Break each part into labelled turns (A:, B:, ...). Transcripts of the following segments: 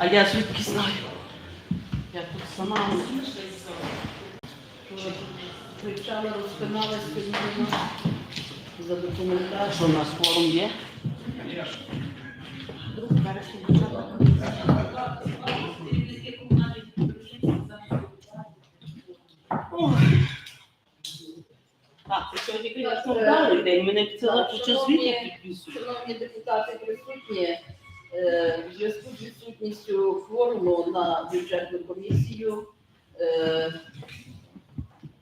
A: А я звідки знаю? Я тут сама кричала, розпиналась сьогодні за документацію. Що у нас форум є? Так, ти сьогодні, звісно, день. Мене ціла куча звітів підписує.
B: Шановні депутати присутні, е, в зв'язку з відсутністю форуму на бюджетну комісію е,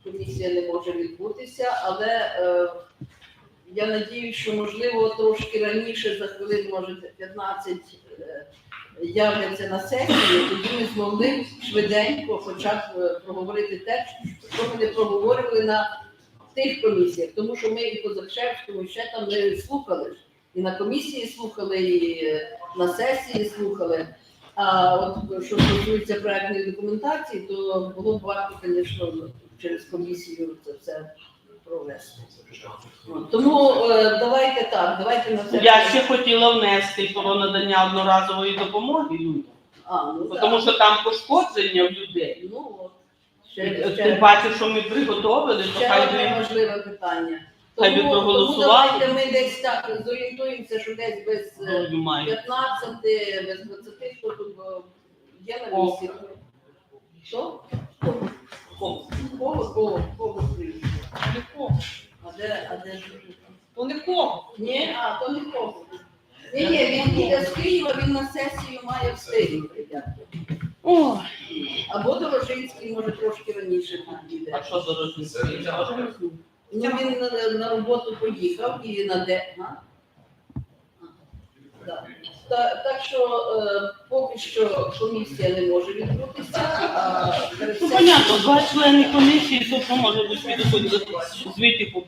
B: комісія не може відбутися, але е, я надію, що можливо трошки раніше, за хвилин, може 15 е, являться на сесію, тоді ми змогли швиденько хоча б проговорити те, що ми не проговорили на тих комісіях, тому що ми і по Закшевському, і ще там не слухали. І на комісії слухали, і на сесії слухали. А от що стосується проектної документації, то було б варто, звісно, через комісію це все провести. От, Тому е, давайте так, давайте на це.
A: Я ще хотіла внести про надання одноразової допомоги людям.
B: А, ну, так.
A: Тому що там пошкодження в людей.
B: Ну, от. Ще,
A: ти
B: ще,
A: бачиш, що ми приготовили, то
B: ще
A: хай
B: одне важливе питання.
A: Хай би
B: Тому, тому
A: проголосували.
B: давайте ми десь так зорієнтуємося, що десь без е,
A: ну, має.
B: 15, без 20, хто тут е, є на місці. Що? Кого? Кого? Кого? Кого?
C: Нікого.
B: А де, а де ж?
C: То нікого.
B: Ні, а то не кого. Ні, ні, він їде з Києва, він на сесію має в встигнути.
A: Ой,
B: Або Дорожинський, може, трошки раніше
A: а
B: підійде.
A: що за розміщення?
B: Ну, він на, на роботу поїхав і на де. А? А, да. Та, так що е, поки що комісія не може відбутися, а
A: Ну, понятно, два члени комісії, то що може бути звіті по